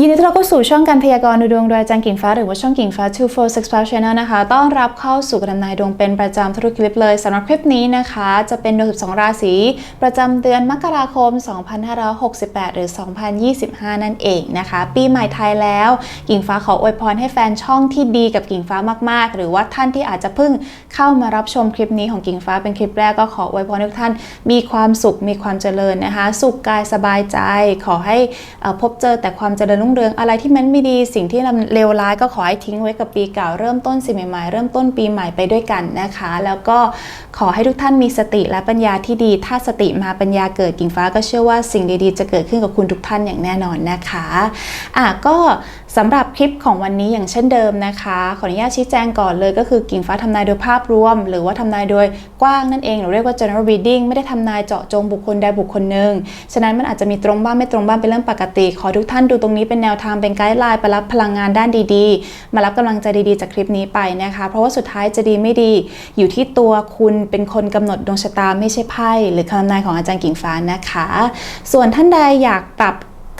ยินดีต้อนรับเข้าสู่ช่องการพยากรณ์ดวงโดยอาจารย์กิ่งฟ้าหรือว่าช่องกิ่งฟ้า246 Channel นะคะต้อนรับเข้าสู่การทำนายดวงเป็นประจำทุกคลิปเลยสำหรับคลิปนี้นะคะ จะเป็นดวง12 ราศีประจำเดือนมกราคม 2568 หรือ 2025 นั่นเองนะคะ ปีใหม่ไทยแล้ว กิ่งฟ้าขออวยพรให้แฟนช่องที่ดีกับกิ่งฟ้ามาก ๆ หรือว่าท่านที่อาจจะเพิ่งเข้ามารับชมคลิปนี้ของกิ่งฟ้าเป็นคลิปแรกก็ขออวยพรให้ทุกท่าน มีความสุขมีความเจริญนะคะ สุขกายสบายใจ ขอให้พบเจอแต่ความเจริญรุ่งเรืองอะไรที่มันไม่ดีสิ่งที่เลวร้ายก็ขอให้ทิ้งไว้กับปีเก่าเริ่มต้นสิ่งใหม่ๆ เริ่มต้นปีใหม่ไปด้วยกันนะคะ แล้วก็ขอให้ทุกท่านมีสติและปัญญาที่ดี ถ้าสติมาปัญญาเกิดกิ่งฟ้าก็เชื่อว่าสิ่งดีๆ จะเกิดขึ้นกับคุณทุกท่านอย่างแน่นอนนะคะอะก็สำหรับคลิปของวันนี้อย่างเช่นเดิมนะคะ ขออนุญาตชี้แจงก่อนเลยก็คือกิ่งฟ้าทำนายโดยภาพรวม หรือว่าทำนายโดยกว้างนั่นเองหรือเรียกว่า general reading ไม่ได้ทำนายเจาะจงบุคคลใดบุคคลหนึ่งฉะนั้นมันอาจจะมีตรงบ้างไม่ตรงบ้างเป็นเรื่องปกติ ขอทุกท่านดูตรงนี้เป็นแนวทางเป็นไกด์ไลน์ไปรับพลังงานด้านดีๆ มารับกำลังใจดีๆจากคลิปนี้ไปนะคะ เพราะว่าสุดท้ายจะดีไม่ดีอยู่ที่ตัวคุณเป็นคนกำหนดดวงชะตาไม่ใช่ไพ่หรือคำนายของอาจารย์กิ่งฟ้านะคะ ส่วนท่านใดอยากปรับ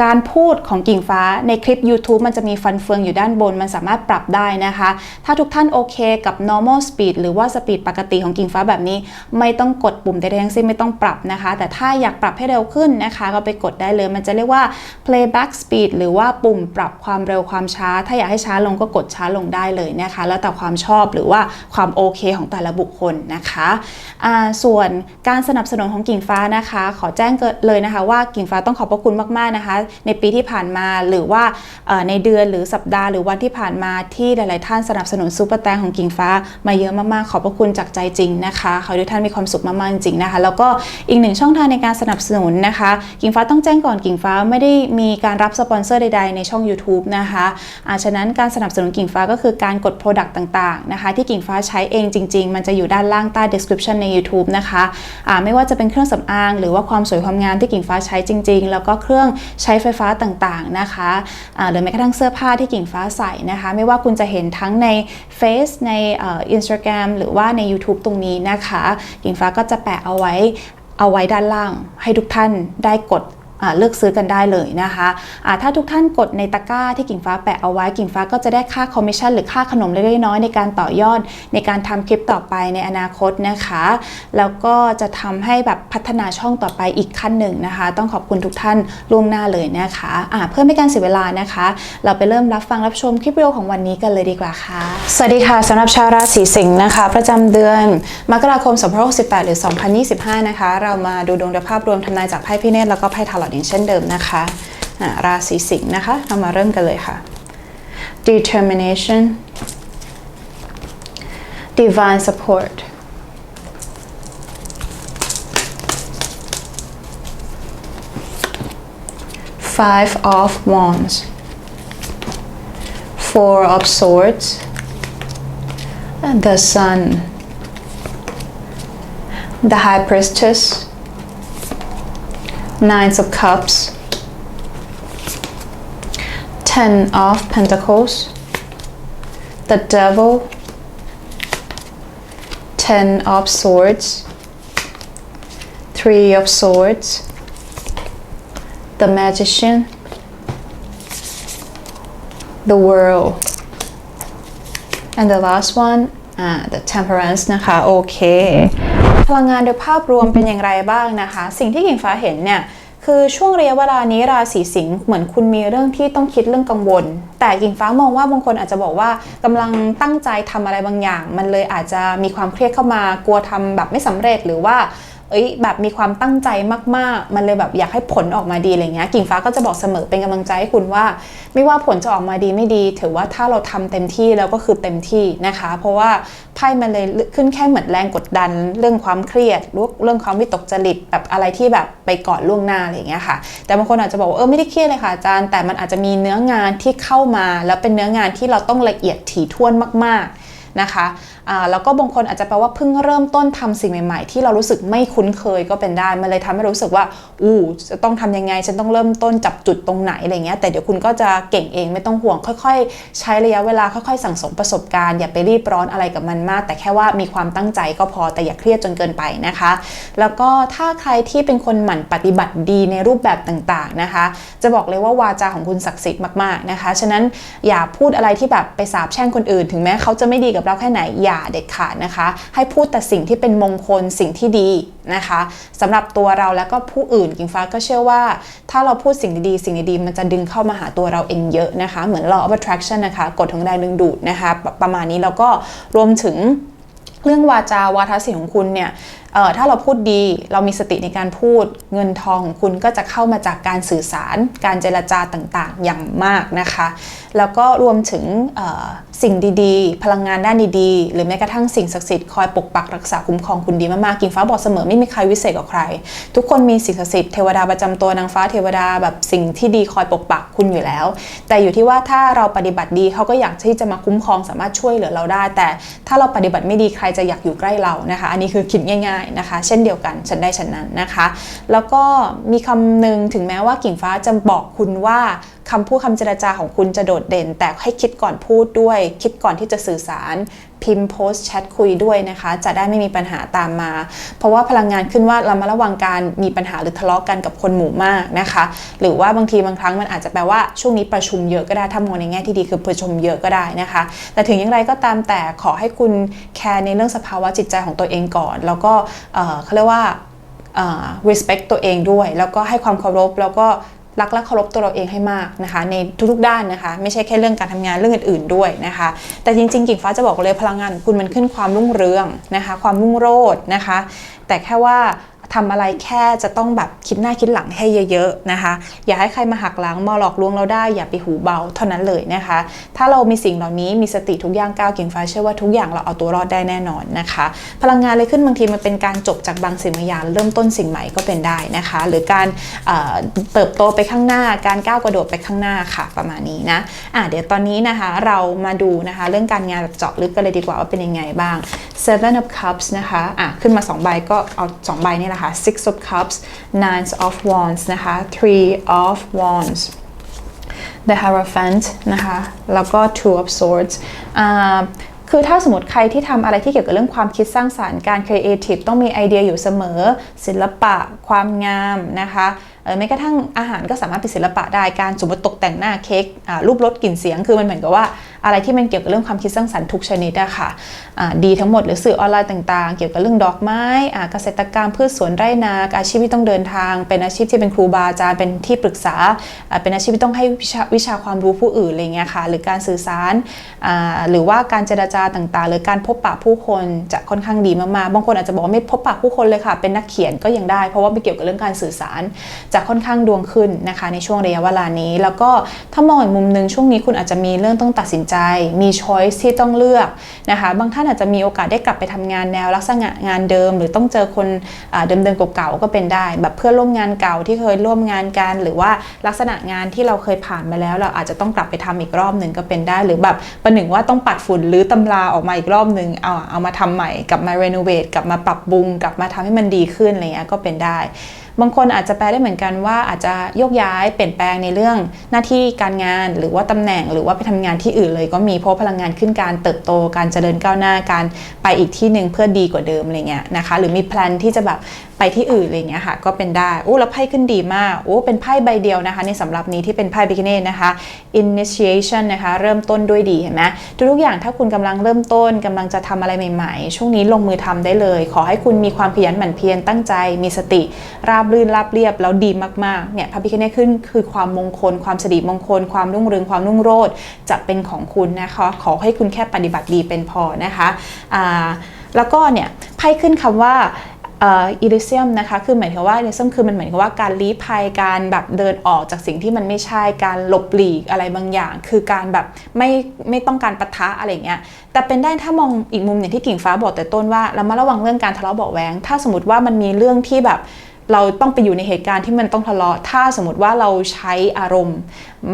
การพูดของกิ่งฟ้าในคลิป YouTube มันจะมีฟันเฟืองอยู่ด้านบน มันสามารถปรับได้นะคะ ถ้าทุกท่านโอเคกับ normal speed หรือว่า speed ปกติของกิ่งฟ้าแบบนี้ ไม่ต้องกดปุ่มใดๆทั้งสิ้นไม่ต้องปรับนะคะ แต่ถ้าอยากปรับให้เร็วขึ้นนะคะ ก็ไปกดได้เลย มันจะเรียกว่า playback speed หรือว่าปุ่มปรับความเร็วความช้า ถ้าอยากให้ช้าลงก็กดช้าลงได้เลยนะคะ แล้วแต่ความชอบหรือว่าความโอเคของแต่ละบุคคลนะคะส่วนการสนับสนุนของกิ่งฟ้านะคะ ขอแจ้งเกิดเลยนะคะ ว่ากิ่งฟ้าต้องขอบพระคุณมากๆนะคะในปีที่ผ่านมา หรือว่าในเดือนหรือสัปดาห์หรือวันที่ผ่านมาที่หลาย ๆ ท่านสนับสนุนซูเปอร์แตงของกิ่งฟ้า มาเยอะมาก ๆ ขอบพระคุณจากใจจริงนะคะขอให้ทุกท่านมีความสุขมาก ๆ จริงๆนะคะ แล้วก็อีกหนึ่งช่องทางในการสนับสนุนนะคะ กิ่งฟ้าต้องแจ้งก่อนกิ่งฟ้าไม่ได้มีการรับสปอนเซอร์ใด ๆ ในช่อง YouTube นะคะอาฉะนั้นการสนับสนุนกิ่งฟ้าก็คือการกด Product ต่าง ๆ นะคะ ที่กิ่งฟ้าใช้เองจริง ๆ มันจะอยู่ด้านล่างใต้ description ใน YouTube นะคะอาไม่ว่าจะเป็นเครื่องสำอาง หรือว่าความสวยความงามที่กิ่งฟ้าใช้จริง ๆ แล้วก็เครื่องใช้ไฟฟ้าต่างๆนะคะอ่าหรือแม้กระทั่งเสื้อผ้าที่กิ่งฟ้าใส่นะคะ ไม่ว่าคุณจะเห็นทั้งใน Face ในเอ่อ Instagram หรือว่าใน YouTube ตรงนี้นะคะ กิ่งฟ้าก็จะแปะเอาไว้เอาไว้ด้านล่างให้ทุกท่านได้กด เลือกซื้อกันได้เลยนะคะะถ้าทุกท่านกดในตะกร้าที่กิ่งฟ้าแปะเอาไว้กิ่งฟ้าก็จะได้ค่าคอมมิชชั่นหรือค่าขนมเล็กๆน้อยๆในการต่อยอดในการทำคลิปต่อไปในอนาคตนะคะ แล้วก็จะทำให้แบบพัฒนาช่องต่อไปอีกขั้นหนึ่งนะคะ ต้องขอบคุณทุกท่านล่วงหน้าเลยนะคะะเพื่อไม่การเสียเวลานะคะ เราไปเริ่มรับฟังรับชมคลิปวิดีโอของวันนี้กันเลยดีกว่าค่ะ สวัสดีค่ะสำหรับชาวราศีสิงห์นะคะ ประจำเดือนมกราคม2568หรือ 2025 นะคะ เรามาดูดวงดภาพรวมทำนายจากไพ่พิเนตแล้วก็ไพ่ทาร์ลอตอย่างเช่นเดิมนะคะะราศีสิงห์นะคะ เรามาเริ่มกันเลยค่ะ determination divine support five of wands four of swords and the sun the high priestess nines of cups ten of pentacles the devil ten of swords three of swords the magician the world and the last one อ่า the temperance นะคะ โอเค พลังงานโดยภาพรวมเป็นอย่างไรบ้างนะคะ สิ่งที่กิ่งฟ้าเห็นเนี่ยคือช่วงระยะเวลานี้ราศีสิงห์เหมือนคุณมีเรื่องที่ต้องคิดเรื่องกังวล แต่กิ่งฟ้ามองว่าบางคนอาจจะบอกว่ากำลังตั้งใจทำอะไรบางอย่าง มันเลยอาจจะมีความเครียดเข้ามากลัวทำแบบไม่สำเร็จหรือว่า เอ้ยแบบมีความตั้งใจมากๆ มันเลยแบบอยากให้ผลออกมาดีอะไรเงี้ยกิ่งฟ้าก็จะบอกเสมอเป็นกำลังใจให้คุณว่า ไม่ว่าผลจะออกมาดีไม่ดี ถือว่าถ้าเราทำเต็มที่แล้วก็คือเต็มที่นะคะ เพราะว่าไพ่มันเลยขึ้นแค่เหมือนแรงกดดัน เรื่องความเครียดเรื่องความวิตกจริตแบบอะไรที่แบบไปก่อนล่วงหน้าอะไรเงี้ยค่ะ แต่บางคนอาจจะบอกว่าเออไม่ได้เครียดเลยค่ะอาจารย์แต่มันอาจจะมีเนื้องานที่เข้ามา แล้วเป็นเนื้องานที่เราต้องละเอียดถี่ถ้วนมาก ๆนะคะ แล้วก็บางคนอาจจะแปลว่าเพิ่งเริ่มต้นทำสิ่งใหม่ๆ ที่เรารู้สึกไม่คุ้นเคยก็เป็นได้มันเลยทำให้รู้สึกว่าอู้จะต้องทำยังไง ฉันต้องเริ่มต้นจับจุดตรงไหนอะไรเงี้ยแต่เดี๋ยวคุณก็จะเก่งเองไม่ต้องห่วง ค่อยๆ ใช้ระยะเวลาค่อยๆ สั่งสมประสบการณ์อย่าไปรีบร้อนอะไรกับมันมาก แต่แค่ว่ามีความตั้งใจก็พอแต่อย่าเครียดจนเกินไปนะคะ แล้วก็ถ้าใครที่เป็นคนหมั่นปฏิบัติดีในรูปแบบต่างๆนะคะ จะบอกเลยว่าวาจาของคุณศักดิ์สิทธิ์มากๆนะคะ ฉะนั้นอย่าพูดอะไรที่แบบไปสาบแช่งคนอื่น ถึงแม้เขาจะไม่ดีกับเราแค่ไหนอย่าเด็ดขาดนะคะ ให้พูดแต่สิ่งที่เป็นมงคลสิ่งที่ดีนะคะสำหรับตัวเราแล้วก็ผู้อื่นกิงฟ้าก็เชื่อว่า ถ้าเราพูดสิ่งดีๆสิ่งดีๆมันจะดึงเข้ามาหาตัวเราเองเยอะนะคะ เหมือน law of attraction นะคะกฎของแรงดึงดูดนะคะ ประมาณนี้แล้วก็รวมถึงเรื่องวาจาวาทศิลป์ของคุณเนี่ยถ้าเราพูดดีเรามีสติในการพูดเงินทองของคุณก็จะเข้ามาจากการสื่อสาร การเจรจาต่างๆ อย่างมากนะคะ แล้วก็รวมถึงสิ่งดีๆ พลังงานด้านดีๆ หรือแม้กระทั่งสิ่งศักดิ์สิทธิ์คอยปกปักรักษาคุ้มครองคุณดีมากๆกิ่งฟ้าบอกเสมอไม่มีใครวิเศษกว่าใคร ทุกคนมีสิ่งศักดิ์สิทธิ์เทวดาประจำตัวนางฟ้าเทวดาแบบสิ่งที่ดีคอยปกปักคุณอยู่แล้ว แต่อยู่ที่ว่าถ้าเราปฏิบัติดีเขาก็อยากที่จะมาคุ้มครองสามารถช่วยเหลือเราได้ แต่ถ้าเราปฏิบัติไม่ดีใครจะอยากอยู่ใกล้เรานะคะ อันนี้คือคิดง่าย ๆนะคะ เช่นเดียวกันฉันได้ฉันนั้นนะคะ แล้วก็มีคำหนึ่งถึงแม้ว่ากิ่งฟ้าจะบอกคุณว่า คำพูดคำเจรจาของคุณจะโดดเด่น แต่ให้คิดก่อนพูดด้วย คิดก่อนที่จะสื่อสาร พิมพ์โพสต์แชทคุยด้วยนะคะ จะได้ไม่มีปัญหาตามมา เพราะว่าพลังงานขึ้นว่าเรามาระวังการมีปัญหาหรือทะเลาะกันกับคนหมู่มากนะคะ หรือว่าบางทีบางครั้งมันอาจจะแปลว่าช่วงนี้ประชุมเยอะก็ได้ถ้ามองในแง่ที่ดีคือประชุมเยอะก็ได้นะคะ แต่ถึงอย่างไรก็ตามแต่ขอให้คุณแคร์ในเรื่องสภาวะจิตใจของตัวเองก่อน แล้วก็เขาเรียกว่า respect ตัวเองด้วย แล้วก็ให้ความเคารพแล้วก็ รักและเคารพตัวเราเองให้มากนะคะในทุกๆด้านนะคะไม่ใช่แค่เรื่องการทำงานเรื่องอื่นๆด้วยนะคะ แต่จริงๆกิ่งฟ้าจะบอกเลยพลังงานของคุณมันขึ้นความรุ่งเรืองนะคะ ความรุ่งโรจน์นะคะ แต่แค่ว่า ทำอะไรแค่จะต้องแบบคิดหน้าคิดหลังให้เยอะๆนะคะ อย่าให้ใครมาหักหลังมาหลอกลวงเราได้อย่าไปหูเบาเท่านั้นเลยนะคะ ถ้าเรามีสิ่งเหล่านี้มีสติทุกอย่างก้าวกิ่งฟ้าเชื่อว่าทุกอย่างเราเอาตัวรอดได้แน่นอนนะคะ พลังงานเลยขึ้นบางทีมันเป็นการจบจากบางสิ่งบางอย่างเริ่มต้นสิ่งใหม่ก็เป็นได้นะคะ หรือการเติบโตไปข้างหน้าการก้าวกระโดดไปข้างหน้าค่ะประมาณนี้นะอะเดี๋ยวตอนนี้นะคะเรามาดูนะคะเรื่องการงานแบบเจาะลึกกันเลยดีกว่าว่าเป็นยังไงบ้าง Seven of Cups นะคะอะขึ้นมา2ใบก็เอา2ใบนี่แหละค่ะ Six of Cups Nine of Wands นะคะ Three of Wands The Hierophant นะคะ แล้วก็ Two of Swords อ่าคือถ้าสมมติใครที่ทำอะไรที่เกี่ยวกับเรื่องความคิดสร้างสารรค์การ creative ต้องมีไอเดียอยู่เสมอ ศิลปะ ความงามนะคะแม้กระทั่งอาหารก็สามารถเป็นศิลปะได้การสมมติตกแต่งหน้าเค้กรูปรสกลิ่นเสียง คือมันเหมือนกับว่า อะไรที่มันเกี่ยวกับเรื่องความคิดสร้างสรรค์ทุกชนิดอะค่ะดีทั้งหมดหรือสื่อออนไลน์ต่างๆ เกี่ยวกับเรื่องดอกไม้เกษตรกรรมพืชสวนไร่นาอาชีพที่ต้องเดินทาง เป็นอาชีพที่เป็นครูบาอาจารย์เป็นที่ปรึกษา เป็นอาชีพที่ต้องให้วิชาวิชาความรู้ผู้อื่นอะไรเงี้ยค่ะหรือการสื่อสารหรือว่าการเจรจาต่างๆ หรือการพบปะผู้คนจะค่อนข้างดีมากๆบางคนอาจจะบอกว่าไม่พบปะผู้คนเลยค่ะ เป็นนักเขียนก็ยังได้ เพราะว่าไม่เกี่ยวกับเรื่องการสื่อสารจะค่อนข้างดวงขึ้นนะคะในช่วงระยะเวลานี้ แล้วก็ถ้ามองอีกมุมหนึ่งช่วงนี้คุณอาจจะมีเรื่องต้องตัดสินใจมีช้อยส์ที่ต้องเลือกนะคะบางท่านอาจจะมีโอกาสได้กลับไปทำงานแนวลักษณะงานเดิม หรือต้องเจอคนเดิมๆเก่าๆก็เป็นได้ แบบเพื่อนร่วมงานเก่าที่เคยร่วมงานกัน หรือว่าลักษณะงานที่เราเคยผ่านมาแล้ว เราอาจจะต้องกลับไปทำอีกรอบหนึ่งก็เป็นได้ หรือแบบประหนึ่งว่าต้องปัดฝุ่นหรือตำราออกมาอีกรอบหนึ่งเอาเอามาทำใหม่กลับมารีโนเวทกลับมาปรับปรุงกลับมาทำให้มันดีขึ้นอะไรเงี้ยก็เป็นได้ บางคนอาจจะแปลได้เหมือนกันว่าอาจจะโยกย้ายเปลี่ยนแปลงในเรื่องหน้าที่การงาน หรือว่าตำแหน่งหรือว่าไปทำงานที่อื่นเลย ก็มีเพราะพลังงานขึ้นการเติบโตการเจริญก้าวหน้าการไปอีกที่หนึ่งเพื่อดีกว่าเดิมอะไรเงี้ยนะคะ หรือมีแพลนที่จะแบบ ไปที่อื่นอะไรเงี้ยค่ะก็เป็นได้โอ้แล้วไพ่ขึ้นดีมากโอ้เป็นไพ่ใบเดียวนะคะ ในสำหรับนี้ที่เป็นไพ่บิกเน่นะคะ initiation นะคะเริ่มต้นด้วยดีเห็นไหมทุกอย่างถ้าคุณกำลังเริ่มต้นกำลังจะทำอะไรใหม่ ๆ ช่วงนี้ลงมือทำได้เลย ขอให้คุณมีความขยันหมั่นเพียรตั้งใจ มีสติ ราบรื่นราบเรียบแล้วดีมากๆเนี่ยพระพิคเนตขึ้นคือความมงคล ความสิริมงคล ความรุ่งเรืองความรุ่งโรจน์จะเป็นของคุณนะคะ ขอให้คุณแค่ปฏิบัติดีเป็นพอนะคะอ่าแล้วก็เนี่ยไพ่ขึ้นคำว่า อิลิเซียมนะคะคือหมายถึงว่าอิลิเซียมคือมันเหมือนกับว่าการลี้ภัยการแบบเดินออกจากสิ่งที่มันไม่ใช่การหลบหลีกอะไรบางอย่าง คือการแบบไม่ไม่ต้องการปะทะอะไรเงี้ยแต่เป็นได้ถ้ามองอีกมุมอย่างที่กิ่งฟ้าบอกแต่ต้นว่าเรามาระวังเรื่องการทะเลาะเบาแหวงถ้าสมมติว่ามันมีเรื่องที่แบบเราต้องไปอยู่ในเหตุการณ์ที่มันต้องทะเลาะ ถ้าสมมติว่าเราใช้อารมณ์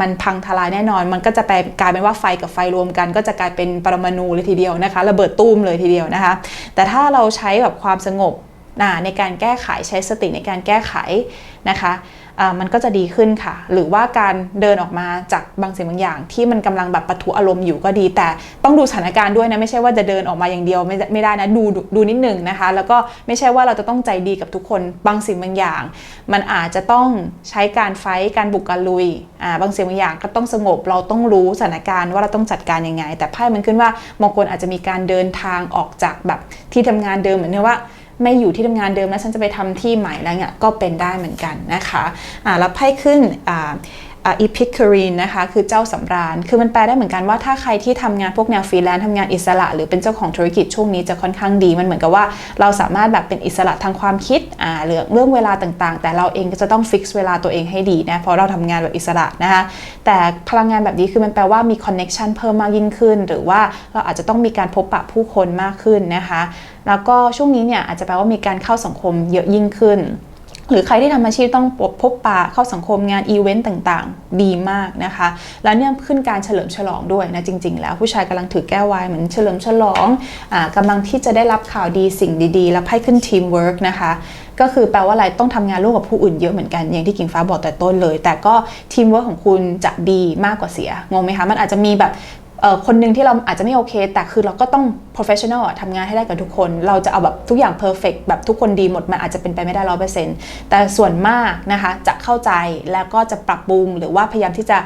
มันพังทลายแน่นอน มันก็จะไปกลายเป็นว่าไฟกับไฟรวมกัน ก็จะกลายเป็นปรมาณูเลยทีเดียวนะคะ ระเบิดตุ้มเลยทีเดียวนะคะ แต่ถ้าเราใช้แบบความสงบ ในการแก้ไขใช้สติในการแก้ไขนะคะมันก็จะดีขึ้นค่ะ หรือว่าการเดินออกมาจากบางสิ่งบางอย่าง ที่มันกำลังแบบปะทุอารมณ์อยู่ก็ดี แต่ต้องดูสถานการณ์ด้วยนะไม่ใช่ว่าจะเดินออกมาอย่างเดียวไม่ไม่ได้นะดูดูนิดหนึ่งนะคะ แล้วก็ไม่ใช่ว่าเราจะต้องใจดีกับทุกคนบางสิ่งบางอย่าง มันอาจจะต้องใช้การไฟการบุกการลุยอ่าบางสิ่งบางอย่างก็ต้องสงบเราต้องรู้สถานการณ์ว่าเราต้องจัดการยังไง แต่ไพ่มันขึ้นว่าบางคนอาจจะมีการเดินทางออกจากแบบที่ทำงานเดิมเหมือนว่า ไม่อยู่ที่ทำงานเดิมแล้วฉันจะไปทำที่ใหม่แล้วเนี่ยก็เป็นได้เหมือนกันนะคะอ่าแล้วไพ่ขึ้นอ่า อีพิครีนนะคะคือเจ้าสำราญ คือมันแปลได้เหมือนกันว่าถ้าใครที่ทำงานพวกแนวฟรีแลนซ์ทำงานอิสระ หรือเป็นเจ้าของธุรกิจช่วงนี้จะค่อนข้างดี มันเหมือนกับว่าเราสามารถแบบเป็นอิสระทางความคิดอ่าเรื่องเรื่องเวลาต่างๆ แต่เราเองก็จะต้องฟิกซ์เวลาตัวเองให้ดีนะเพราะเราทำงานแบบอิสระนะคะแต่พลังงานแบบนี้คือมันแปลว่ามีคอนเน็ชันเพิ่มมากยิ่งขึ้น หรือว่าเราอาจจะต้องมีการพบปะผู้คนมากขึ้นนะคะ แล้วก็ช่วงนี้เนี่ยอาจจะแปลว่ามีการเข้าสังคมเยอะยิ่งขึ้น หรือใครที่ทำอาชีพต้องพบปะเข้าสังคมงานอีเวนต์ต่างๆ ดีมากนะคะ แล้วเนี่ยขึ้นการเฉลิมฉลองด้วยนะจริง ๆ แล้วผู้ชายกำลังถือแก้ววายเหมือนเฉลิมฉลองอกำลังที่จะได้รับข่าวดีสิ่งดีๆ แล้วให้ขึ้นทีมเวิร์กนะคะก็คือแปลว่าอะไรต้องทำงานร่วมกับผู้อื่นเยอะเหมือนกันอย่างที่กิ่งฟ้าบอกแต่ต้นเลย แต่ก็ทีมเวิร์กของคุณจะดีมากกว่าเสียงงไหมคะมันอาจจะมีแบบ คนหนึ่งที่เราอาจจะไม่โอเค แต่คือเราก็ต้อง professional ทำงานให้ได้กับทุกคน เราจะเอาแบบทุกอย่าง perfect แบบทุกคนดีหมดมันอาจจะเป็นไปไม่ได้ร้อยเปอร์เซ็นต์แต่ส่วนมากนะคะจะเข้าใจแล้วก็จะปรับปรุงหรือว่าพยายามที่จะ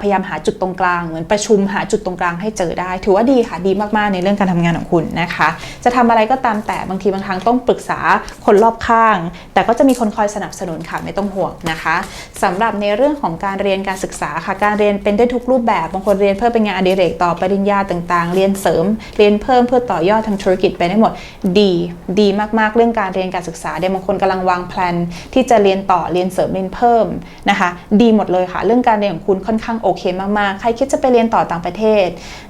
พยายามหาจุดตรงกลางเหมือนประชุมหาจุดตรงกลางให้เจอได้ ถือว่าดีค่ะดีมากๆในเรื่องการทำงานของคุณนะคะ จะทำอะไรก็ตามแต่บางทีบางครั้งต้องปรึกษาคนรอบข้าง แต่ก็จะมีคนคอยสนับสนุนค่ะไม่ต้องห่วงนะคะสำหรับในเรื่องของการเรียนการศึกษาค่ะการเรียนเป็นได้ทุกรูปแบบบางคนเรียนเพื่อเป็นงานอดิเรกต่อปริญญาต่างๆ เรียนเสริม เรียนเพิ่มเพื่อต่อยอดทางธุรกิจไปได้หมดดีดีมากๆ เรื่องการเรียนการศึกษาเดี๋ยวบางคนกำลังวางแผนที่จะเรียนต่อเรียนเสริมเรียนเพิ่มนะคะ ดีหมดเลยค่ะ เรื่องการเรียนของคุณค่อนข้างโอเคมากๆ ใครคิดจะไปเรียนต่อต่างประเทศ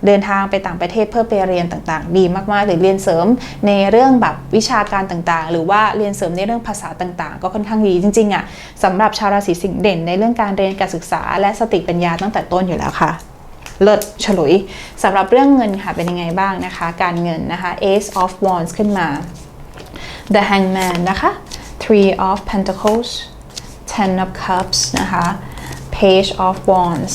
เดินทางไปต่างประเทศเพื่อไปเรียนต่างๆ ดีมากๆ หรือเรียนเสริมในเรื่องแบบวิชาการต่างๆ หรือว่าเรียนเสริมในเรื่องภาษาต่างๆ ก็ค่อนข้างดีจริงๆอะสำหรับชาวราศีสิงห์เด่นในเรื่องการเรียนการศึกษา และสติปัญญาตั้งแต่ต้นอยู่แล้วค่ะเลิศฉลุยสำหรับเรื่องเงินค่ะเป็นยังไงบ้างนะคะ การเงินนะคะ Ace of Wands ขึ้นมา The Hangman นะคะ Three of Pentacles Ten of Cups นะคะ Page of Wands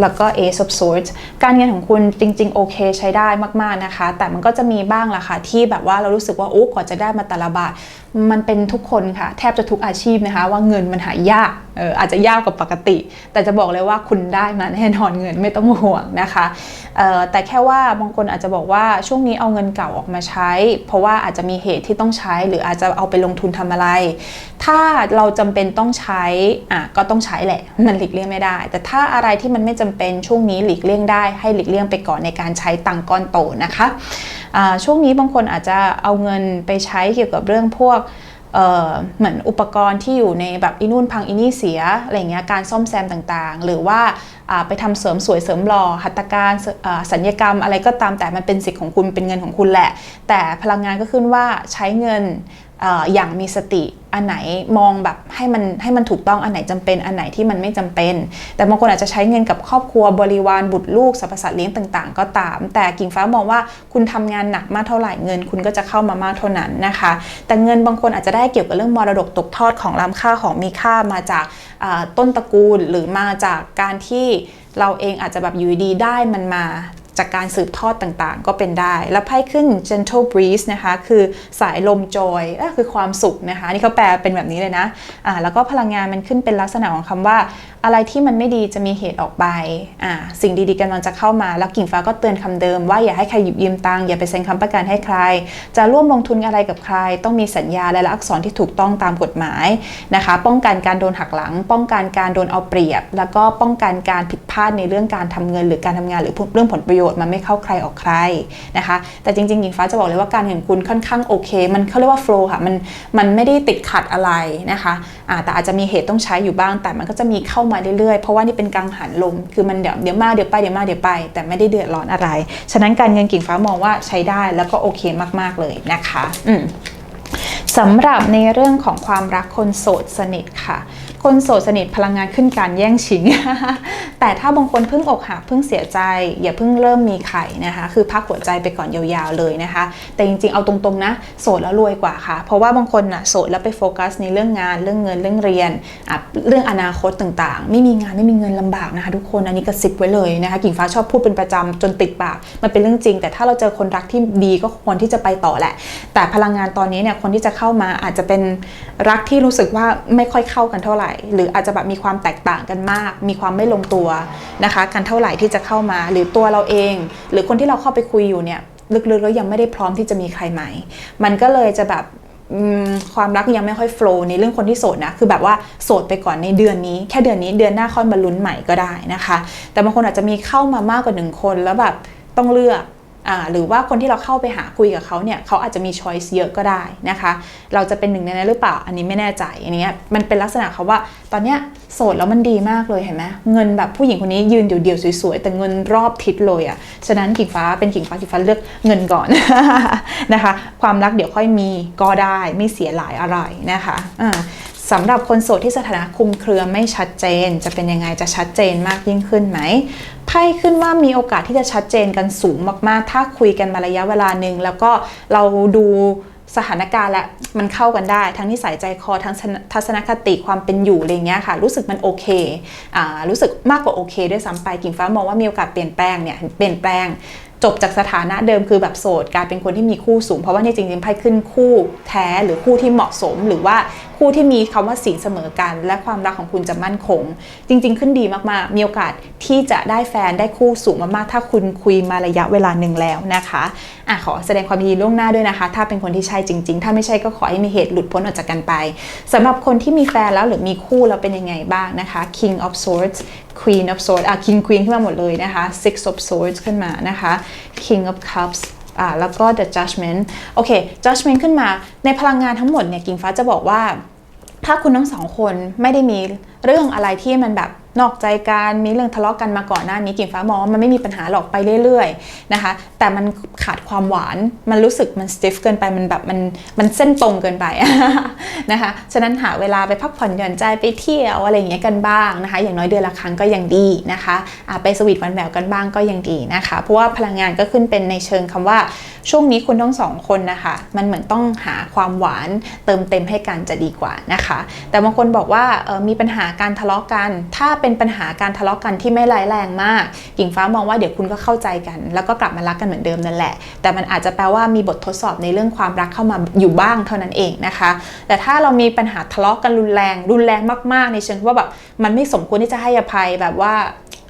แล้วก็ Ace of Swords การเงินของคุณจริง ๆ โอเคใช้ได้มาก ๆ นะคะ แต่มันก็จะมีบ้างล่ะค่ะ ที่แบบว่าเรารู้สึกว่าโอ้กว่าจะได้มาแต่ละบาท มันเป็นทุกคนค่ะ แทบจะทุกอาชีพนะคะ ว่าเงินมันหายากเอออาจจะยากกว่าปกติ แต่จะบอกเลยว่าคุณได้มาแน่นอนเงินไม่ต้องห่วงนะคะออแต่แค่ว่าบางคนอาจจะบอกว่าช่วงนี้เอาเงินเก่าออกมาใช้ เพราะว่าอาจจะมีเหตุที่ต้องใช้ หรืออาจจะเอาไปลงทุนทำอะไร ถ้าเราจำเป็นต้องใช้อะก็ต้องใช้แหละ มันหลีกเลี่ยงไม่ได้ แต่ถ้าอะไรที่มันไม่จำเป็นช่วงนี้หลีกเลี่ยงได้ให้หลีกเลี่ยงไปก่อนในการใช้ตังก้อนโตนะคะ ช่วงนี้บางคนอาจจะเอาเงินไปใช้เกี่ยวกับเรื่องพวกเหมือนอุปกรณ์ที่อยู่ในแบบอินู่นพังอินี่เสียอะไรเงี้ยการซ่อมแซมต่างๆ หรือว่าไปทำเสริมสวยเสริมหล่อหัตถการสัญญกรรมอะไรก็ตามแต่มันเป็นสิทธิ์ของคุณเป็นเงินของคุณแหละ แต่พลังงานก็ขึ้นว่าใช้เงิน อย่างมีสติอันไหนมองแบบให้มันให้มันถูกต้องอันไหนจำเป็นอันไหนที่มันไม่จำเป็น แต่บางคนอาจจะใช้เงินกับครอบครัวบริวารบุตรลูกสรรพสัตว์เลี้ยงต่าง ๆ ก็ตาม แต่กิ่งฟ้ามองว่าคุณทำงานหนักมากเท่าไหร่เงิน คุณก็จะเข้ามามากเท่านั้นนะคะ แต่เงินบางคนอาจจะได้เกี่ยวกับเรื่องมรดกตกทอดของล้ำค่าของมีค่ามาจากต้นตระกูลหรือมาจากการที่เราเองอาจจะแบบอยู่ดีได้มันมา จากการสืบทอดต่างๆ ก็เป็นได้ แล้วไพ่ขึ้น gentle breeze นะคะ คือสายลมจอยคือความสุขนะคะ นี่เขาแปลเป็นแบบนี้เลยนะอ่าแล้วก็พลังงานมันขึ้นเป็นลักษณะของคำว่า อะไรที่มันไม่ดีจะมีเหตุออกไปอ่าสิ่งดีๆกำลังจะเข้ามา แล้วกิ่งฟ้าก็เตือนคำเดิม ว่าอย่าให้ใครหยิบยืมตังค์อย่าไปเซ็นคำประกันให้ใคร จะร่วมลงทุนอะไรกับใคร ต้องมีสัญญาและอักษรที่ถูกต้องตามกฎหมายนะคะ ป้องกันการโดนหักหลัง ป้องกันการโดนเอาเปรียบ แล้วก็ป้องกันการผิดพลาดในเรื่องการทำเงินหรือการทำงานหรือเรื่องผลประโยชน์มันไม่เข้าใครออกใครนะคะแต่จริงๆหญิงฟ้าจะบอกเลยว่าการเงินคุณค่อนข้างโอเค มันเขาเรียกว่าโฟล์ค่ะมันมันไม่ได้ติดขัดอะไรนะคะะแต่อาจจะมีเหตุต้องใช้อยู่บ้าง แต่มันก็จะมีเข้ามาเรื่อยๆ เพราะว่านี่เป็นกังหันลม คือมันเดี๋ยวเดี๋ยวมาเดี๋ยวไปเดี๋ยวมาเดี๋ยวไป แต่ไม่ได้เดือดร้อนอะไร ฉะนั้นการเงินกิ่งฟ้ามองว่าใช้ได้แล้วก็โอเคมากๆเลยนะคะ อืสำหรับในเรื่องของความรักคนโสดสนิทค่ะ คนโสดสนิทพลังงานขึ้นการแย่งชิง แต่ถ้าบางคนเพิ่งอกหักเพิ่งเสียใจ อย่าเพิ่งเริ่มมีใครนะคะ คือพักหัวใจไปก่อนยาวๆเลยนะคะ แต่จริงๆเอาตรงๆนะโสดแล้วรวยกว่าค่ะ เพราะว่าบางคนน่ะโสดแล้วไปโฟกัสในเรื่องงานเรื่องเงินเรื่องเรียน เรื่องอนาคตต่างๆ ไม่มีงานไม่มีเงินลำบากนะคะ ทุกคนอันนี้กระซิบไว้เลยนะคะกิ่งฟ้าชอบพูดเป็นประจำจนติดปากมันเป็นเรื่องจริง แต่ถ้าเราเจอคนรักที่ดีก็ควรที่จะไปต่อแหละ แต่พลังงานตอนนี้เนี่ยคนที่จะเข้ามาอาจจะเป็นรักที่รู้สึกว่าไม่ค่อยเข้ากันเท่าไหร่หรืออาจจะแบบมีความแตกต่างกันมาก มีความไม่ลงตัวนะคะกันเท่าไหร่ที่จะเข้ามา หรือตัวเราเอง หรือคนที่เราเข้าไปคุยอยู่เนี่ยลึกๆแล้วยังไม่ได้พร้อมที่จะมีใครใหม่ มันก็เลยจะแบบความรักยังไม่ค่อยโฟล์ในเรื่องคนที่โสดนะคือแบบว่าโสดไปก่อนในเดือนนี้ แค่เดือนนี้เดือนหน้าค่อยมาลุ้นใหม่ก็ได้นะคะ แต่บางคนอาจจะมีเข้ามามากกว่าหนึ่งคนแล้วแบบต้องเลือก หรือว่าคนที่เราเข้าไปหาคุยกับเขาเนี่ยเขาอาจจะมีช้อยส์เยอะก็ได้นะคะ เราจะเป็นหนึ่งในนั้นหรือเปล่า อันนี้ไม่แน่ใจอันนี้มันเป็นลักษณะเขาว่า ตอนเนี้ยโสดแล้วมันดีมากเลยเห็นไหมเงินแบบผู้หญิงคนนี้ยืนเดี่ยวๆสวยๆแต่เงินรอบทิศเลยอะ่ะฉะนั้นกิ่งฟ้าเป็นกิ่งฟ้ากิ่งฟ้าเลือกเงินก่อนนะคะ ความรักเดี๋ยวค่อยมีก็ได้ไม่เสียหลายอะไรนะคะ สำหรับคนโสดที่สถานะคุมเครือไม่ชัดเจน จะเป็นยังไงจะชัดเจนมากยิ่งขึ้นไหมไพ่ขึ้นว่ามีโอกาสที่จะชัดเจนกันสูงมาก ๆ ถ้าคุยกันมาระยะเวลาหนึ่งแล้วก็เราดูสถานการณ์และมันเข้ากันได้ ทั้งนิสัยใจคอทั้งทัศนคติความเป็นอยู่อะไรเงี้ยค่ะ รู้สึกมันโอเคอ่ารู้สึกมากกว่าโอเค ด้วยซ้ำไปกิ่งฟ้ามองว่ามีโอกาสเปลี่ยนแปลงเนี่ยเปลี่ยนแปลง จบจากสถานะเดิมคือแบบโสดกลายเป็นคนที่มีคู่สูง เพราะว่าในี่จริงๆไพ่ขึ้นคู่แท้หรือคู่ที่เหมาะสม หรือว่าคู่ที่มีคำว่าสีเสมอกัน และความรักของคุณจะมั่นคง จริง ๆ ขึ้นดีมากๆ มีโอกาสที่จะได้แฟนได้คู่สูงมากๆ ถ้าคุณคุยมาระยะเวลาหนึ่งแล้วนะคะอะขอแสดงความยินดีล่วงหน้าด้วยนะคะ ถ้าเป็นคนที่ใช่จริง ๆ ถ้าไม่ใช่ก็ขอให้มีเหตุหลุดพ้นออกจากกันไปสำหรับคนที่มีแฟนแล้วหรือมีคู่แล้วเป็นยังไงบ้างนะคะ King of Swords Queen of Swords อะ King Queen ขึ้นมาหมดเลยนะคะ Six of Swords ขึ้นมานะคะ King of Cups อ่าแล้วก็ The Judgment โอเค Judgment ขึ้นมาในพลังงานทั้งหมดเนี่ยกิ่งฟ้าจะบอกว่า ถ้าคุณทั้งสองคนไม่ได้มีเรื่องอะไรที่มันแบบ นอกใจกันมีเรื่องทะเลาะกันมาก่อนหน้านี้กิ่งฟ้ามองว่ามันไม่มีปัญหาหรอกไปเรื่อยๆนะคะ แต่มันขาดความหวานมันรู้สึกมันสติฟเกินไปมันแบบมันมันเส้นตรงเกินไปนะคะฉะนั้นหาเวลาไปพักผ่อนหย่อนใจไปเที่ยวอะไรอย่างเงี้ยกันบ้างนะคะ อย่างน้อยเดือนละครั้งก็ยังดีนะคะะไปสวีทวันแหววกันบ้างก็ยังดีนะคะ เพราะว่าพลังงานก็ขึ้นเป็นในเชิงคำว่าช่วงนี้คุณทั้งสองคนนะคะมันเหมือนต้องหาความหวานเติมเต็มให้กันจะดีกว่านะคะ แต่บางคนบอกว่ามีปัญหาการทะเลาะกันถ้าเป็นปัญหาการทะเลาะกันที่ไม่ร้ายแรงมากกิ่งฟ้ามองว่าเดี๋ยวคุณก็เข้าใจกัน แล้วก็กลับมารักกันเหมือนเดิมนั่นแหละ แต่มันอาจจะแปลว่ามีบททดสอบในเรื่องความรักเข้ามาอยู่บ้างเท่านั้นเองนะคะ แต่ถ้าเรามีปัญหาทะเลาะกันรุนแรง รุนแรงมากๆ ในเชิงว่าแบบมันไม่สมควรที่จะให้อภัยแบบว่า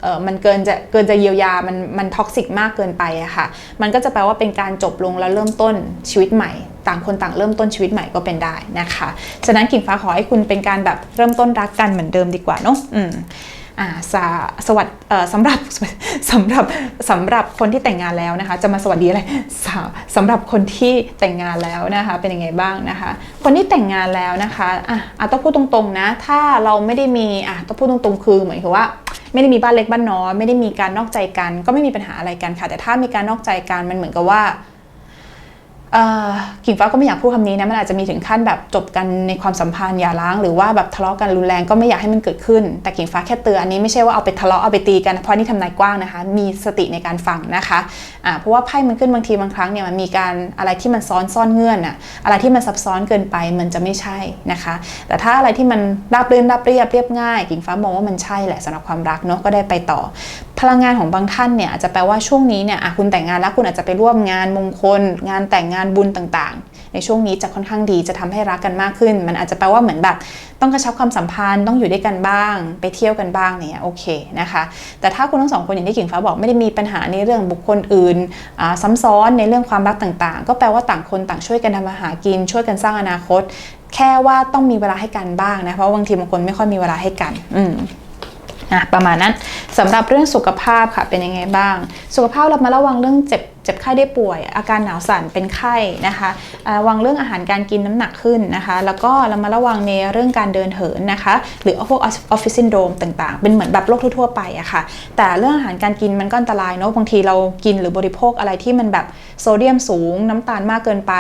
เออมันเกินจะเกินจะเยียวยา มันมันท็อกซิกมากเกินไปอะค่ะ มันก็จะแปลว่าเป็นการจบลงแล้วเริ่มต้นชีวิตใหม่ ต่างคนต่างเริ่มต้นชีวิตใหม่ก็เป็นได้นะคะ ฉะนั้นกิ่งฟ้าขอให้คุณเป็นการแบบเริ่มต้นรักกันเหมือนเดิมดีกว่าเนาะอืมอ่าสสวัสดเอ่อสำหรับสำหรับสำหรับคนที่แต่งงานแล้วนะคะ จะมาสวัสดีอะไรสาสำหรับคนที่แต่งงานแล้วนะคะ เป็นยังไงบ้างนะคะ คนที่แต่งงานแล้วนะคะอะอะต้องพูดตรงๆนะ ถ้าเราไม่ได้มีอะต้องพูดตรงๆคือเหมือนกับว่าไม่ได้มีบ้านเล็กบ้านน้อยไม่ได้มีการนอกใจกัน ก็ไม่มีปัญหาอะไรกันค่ะ แต่ถ้ามีการนอกใจกันมันเหมือนกับว่า กิ่งฟ้าก็ไม่อยากพูดคำนี้นะมันอาจจะมีถึงขั้นแบบจบกันในความสัมพันธ์อย่าร้างหรือว่าแบบทะเลาะกันรุนแรงก็ไม่อยากให้มันเกิดขึ้น แต่กิ่งฟ้าแค่เตือนอันนี้ไม่ใช่ว่าเอาไปทะเลาะเอาไปตีกันเพราะนี่ทำนายกว้างนะคะ มีสติในการฟังนะคะอ่าเพราะว่าไพ่มันขึ้นบางทีบางครั้งเนี่ยมันมีการอะไรที่มันซ้อนซ่อนเงื่อนอะอะไรที่มันซับซ้อนเกินไปมันจะไม่ใช่นะคะ แต่ถ้าอะไรที่มันราบรื่นราบเรียบเรียบง่าย กิ่งฟ้ามองว่ามันใช่แหละสำหรับความรักเนาะก็ได้ไปต่อ พลังงานของบางท่านเนี่ยอาจจะแปลว่าช่วงนี้เนี่ยคุณแต่งงานแล้วคุณอาจจะไปร่วมงานมงคล งานแต่งงานบุญต่างๆ ในช่วงนี้จะค่อนข้างดีจะทำให้รักกันมากขึ้น มันอาจจะแปลว่าเหมือนแบบต้องกระชับความสัมพันธ์ต้องอยู่ด้วยกันบ้าง ไปเที่ยวกันบ้างเนี่ยโอเคนะคะแต่ถ้าคุณทั้งสองคนอย่างที่กิ่งฟ้าบอกไม่ได้มีปัญหาในเรื่องบุคคลอื่นซ้ำซ้อนในเรื่องความรักต่างๆ ก็แปลว่าต่างคนต่างช่วยกันทำมาหากิน ช่วยกันสร้างอนาคต แค่ว่าต้องมีเวลาให้กันบ้างนะเพราะบางทีบางคนไม่ค่อยมีเวลาให้กัน อืม อะประมาณนั้นสำหรับเรื่องสุขภาพค่ะเป็นยังไงบ้าง สุขภาพเรามาระวังเรื่องเจ็บ เจ็บไข้ได้ป่วย อาการหนาวสั่นเป็นไข้นะคะระวังเรื่องอาหารการกินน้ำหนักขึ้นนะคะ แล้วก็เรามาระวังในเรื่องการเดินเหินนะคะ หรือพวกออฟฟิศซินโดรมต่างๆ เป็นเหมือนแบบโรคทั่วๆไปอะค่ะ แต่เรื่องอาหารการกินมันก็อันตรายเนาะบางทีเรากินหรือบริโภคอะไรที่มันแบบโซเดียมสูง น้ำตาลมากเกินไป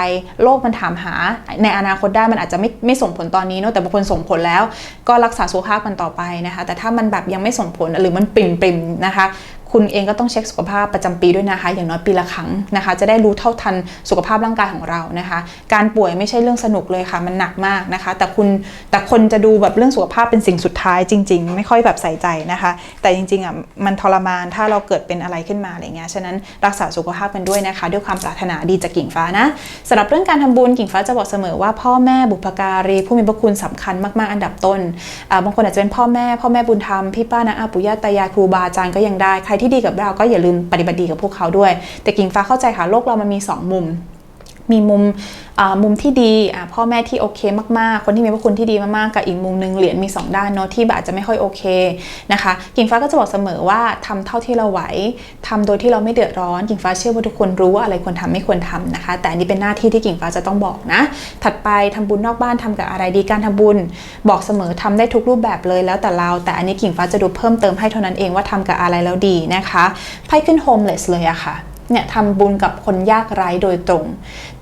โรคมันถามหาในอนาคตได้มันอาจจะไม่ไม่ส่งผลตอนนี้เนาะแต่บางคนส่งผลแล้ว ก็รักษาสุขภาพมันต่อไปนะคะ แต่ถ้ามันแบบยังไม่ส่งผลหรือมันปริมปริมๆนะคะ คุณเองก็ต้องเช็คสุขภาพประจำปีด้วยนะคะ อย่างน้อยปีละครั้งนะคะ จะได้รู้เท่าทันสุขภาพร่างกายของเรานะคะ การป่วยไม่ใช่เรื่องสนุกเลยค่ะ มันหนักมากนะคะ แต่คุณแต่คนจะดูแบบเรื่องสุขภาพเป็นสิ่งสุดท้ายจริง ๆ ไม่ค่อยแบบใส่ใจนะคะ แต่จริงๆอะมันทรมานถ้าเราเกิดเป็นอะไรขึ้นมาอะไรเงี้ยฉะนั้นรักษาสุขภาพกันด้วยนะคะ ด้วยความปรารถนาดีจากกิ่งฟ้านะสำหรับเรื่องการทำบุญกิ่งฟ้าจะบอกเสมอว่าพ่อแม่บุพการีผู้มีพระคุณสำคัญมากๆ อันดับต้นบางคนอาจจะเป็นพ่อแม่พ่อแม่บุญธรรมพี่ป้านะอาปุย่าตายายครูบาอาจารย์ก็ยังได้ใครที่ดีกับเราก็อย่าลืมปฏิบัติดีกับพวกเขาด้วย แต่กิ่งฟ้าเข้าใจค่ะโลกเรามันมีสองมุม มีมุมมุมที่ดีพ่อแม่ที่โอเคมากๆ คนที่มีพระคุณที่ดีมากๆกับอีกมุมหนึ่งเหรียญมี 2 ด้านเนาะที่แบบอาจจะไม่ค่อยโอเคนะคะกิ่งฟ้าก็จะบอกเสมอว่าทำเท่าที่เราไหวทำโดยที่เราไม่เดือดร้อนกิ่งฟ้าเชื่อว่าทุกคนรู้ว่าอะไรควรทำไม่ควรทำนะคะ แต่อันนี้เป็นหน้าที่ที่กิ่งฟ้าจะต้องบอกนะ ถัดไปทำบุญนอกบ้านทำกับอะไรดีการทำบุญ บอกเสมอทำได้ทุกรูปแบบเลยแล้วแต่เรา แต่อันนี้กิ่งฟ้าจะดูเพิ่มเติมให้เท่านั้นเองว่าทำกับอะไรแล้วดีนะคะไพ่ขึ้นโฮมเลสเลยอะค่ะ เนี่ยทำบุญกับคนยากไร้โดยตรง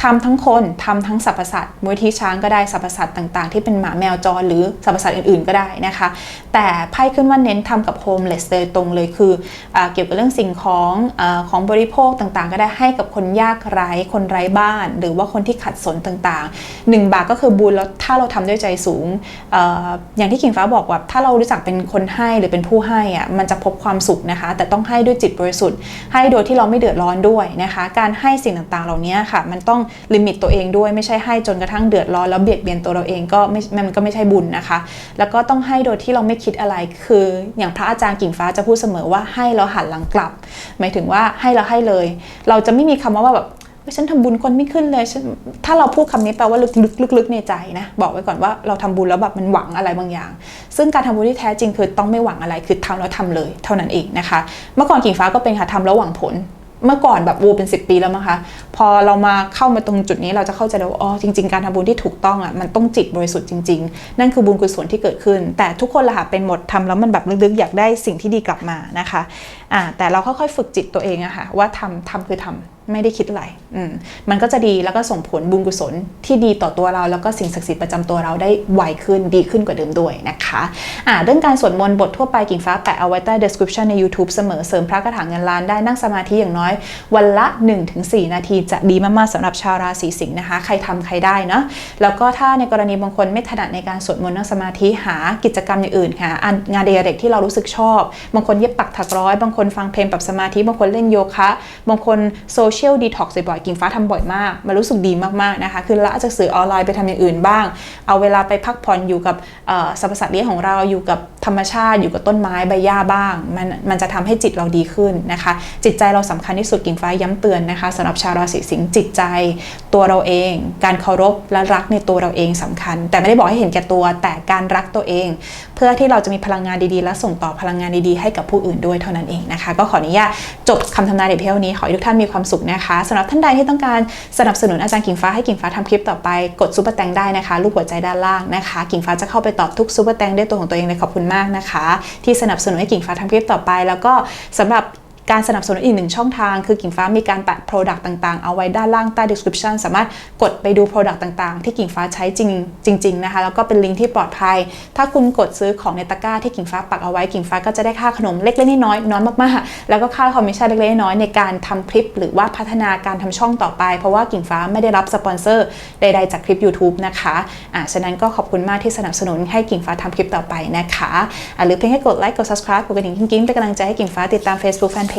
ทำทั้งคนทำทั้งสรรพสัตว์มูลที่ช้างก็ได้สรรพสัตว์ต่างๆ ที่เป็นหมาแมวจรหรือสรรพสัตว์อื่นๆก็ได้นะคะ แต่ไพ่ขึ้นว่าเน้นทำกับโฮมเลสโดยตรงเลยคืออเกี่ยวกับเรื่องสิ่งของอของบริโภคต่างๆ ก็ได้ให้กับคนยากไร้คนไร้บ้าน หรือว่าคนที่ขัดสนต่างๆ 1 บาทก็คือบุญแล้วถ้าเราทำด้วยใจสูงอออย่างที่กิ่งฟ้าบอกว่าถ้าเรารู้จักเป็นคนให้หรือเป็นผู้ให้อะมันจะพบความสุขนะคะ แต่ต้องให้ด้วยจิตบริสุทธิ์ให้โดยที่เราไม่เดือดร้อนด้วยนะคะ การให้สิ่งต่างๆ เหล่านี้ค่ะ มันต้องลิมิตตัวเองด้วยไม่ใช่ให้จนกระทั่งเดือดร้อนแล้วเบียดเบียนตัวเราเองก็ไม่มันก็ไม่ใช่บุญนะคะ แล้วก็ต้องให้โดยที่เราไม่คิดอะไรคือ อย่างพระอาจารย์กิ่งฟ้าจะพูดเสมอว่าให้แล้วหันหลังกลับ หมายถึงว่าให้แล้วให้เลย เราจะไม่มีคำว่าแบบฉันทำบุญคนไม่ขึ้นเลย ถ้าเราพูดคำนี้แปลว่าลึกๆในใจนะ บอกไว้ก่อนว่าเราทำบุญแล้วแบบมันหวังอะไรบางอย่าง ซึ่งการทำบุญที่แท้จริงคือต้องไม่หวังอะไร คือทำแล้วทำเลย เท่านั้นเองนะคะ เมื่อก่อนกิ่งฟ้าก็เป็นค่ะทำแล้วหวังผล เมื่อก่อนแบบวูเป็น 10 ปีแล้วมั้งคะ พอเรามาเข้ามาตรงจุดนี้เราจะเข้าใจแล้วว่าอ๋อจริง ๆ การทำบุญที่ถูกต้องอะมันต้องจิตบริสุทธิ์จริง ๆ นั่นคือบุญกุศลที่เกิดขึ้น แต่ทุกคนละค่ะเป็นหมดทำแล้วมันแบบลึกๆ อยากได้สิ่งที่ดีกลับมานะคะอ่าแต่เราค่อยๆฝึกจิตตัวเองอะค่ะว่าทำทำคือทำ ไม่ได้คิดอะไรอืมมันก็จะดีแล้วก็ส่งผลบุญกุศลที่ดีต่อตัวเราแล้วก็สิ่งศักดิ์สิทธิ์ประจำตัวเราได้ไวขึ้นดีขึ้นกว่าเดิมด้วยนะคะอ่าเรื่องการสวดมนต์บททั่วไปกิ่งฟ้าแปะเอาไว้ใต้ description ใน YouTube เสมอเสริมพระกระถางเงินล้านได้นั่งสมาธิอย่างน้อย วันละ 1-4 นาทีจะดีมากๆสำหรับชาวราศีสิงห์นะคะ ใครทำใครได้เนาะแล้วก็ถ้าในกรณีบางคนไม่ถนัดในการสวดมนต์นั่งสมาธิหากิจกรรมอย่างอื่นหางานเดเรกที่เรารู้สึกชอบ บางคนเย็บปักถักร้อย บางคนฟังเพลงปรับสมาธิบางคนเล่นโยคะ บางคนโซเชียลดีท็อกซ์บ่อยกิ่งฟ้าทำบ่อยมากมันรู้สึกดีมากๆนะคะ คือละจากสื่อออนไลน์ไปทำอย่างอื่นบ้าง เอาเวลาไปพักผ่อนอยู่กับสรรพสัตว์เลี้ยงของเราอยู่กับธรรมชาติ อยู่กับต้นไม้ใบหญ้าบ้าง มันมันจะทำให้จิตเราดีขึ้นนะคะ จิตใจเราสำคัญที่สุดกิ่งฟ้าย้ำเตือนนะคะสำหรับชาวราศีสิงห์จิตใจตัวเราเอง การเคารพและรักในตัวเราเองสำคัญ แต่ไม่ได้บอกให้เห็นแก่ตัวแต่การรักตัวเอง เพื่อที่เราจะมีพลังงานดีๆ และส่งต่อพลังงานดีๆ ให้กับผู้อื่นด้วยเท่านั้นเองนะคะ ก็ขออนุญาตจบคำทำนายเด็กเพียงนี้ขอให้ทุกท่านมีความสุขนะคะสำหรับท่านใดที่ต้องการสนับสนุนอาจารย์กิ่งฟ้าให้กิ่งฟ้าทำคลิปต่อไปกดซูเปอร์แตงได้นะคะรูปหัวใจด้านล่างนะคะ กิ่งฟ้าจะเข้าไปตอบทุกซูเปอร์แตงด้วยตัวของตัวเองเลยขอบคุณมากนะคะ ที่สนับสนุนให้กิ่งฟ้าทำคลิปต่อไป แล้วก็สำหรับ การสนับสนุนอีกหนึ่งช่องทาง คือกิ่งฟ้ามีการแปะ Product ต่างๆ เอาไว้ด้านล่างใต้ description สามารถกดไปดู Product ต่างๆ ที่กิ่งฟ้าใช้จริงจริงๆนะคะแล้วก็เป็นลิงก์ที่ปลอดภัย ถ้าคุณกดซื้อของในตะกร้าที่กิ่งฟ้าปักเอาไว้กิ่งฟ้าก็จะได้ค่าขนมเล็กๆน้อยๆน้อยมากๆ แล้วก็ค่าคอมมิชชั่นเล็กๆน้อยๆในการทำคลิป หรือว่าพัฒนาการทำช่องต่อไป เพราะว่ากิ่งฟ้าไม่ได้รับสปอนเซอร์ใดๆจากคลิป YouTube นะคะอ่าฉะนั้นก็ขอบคุณมากที่สนับสนุนให้กิ่งฟ้าทำคลิปต่อไปนะคะอ่าหรือเพียงแค่กดไลค์กด subscribe กดกระดิ่งกิ๊งๆเป็นกำลังใจให้กิ่งฟ้าติดตาม Facebook Fanpage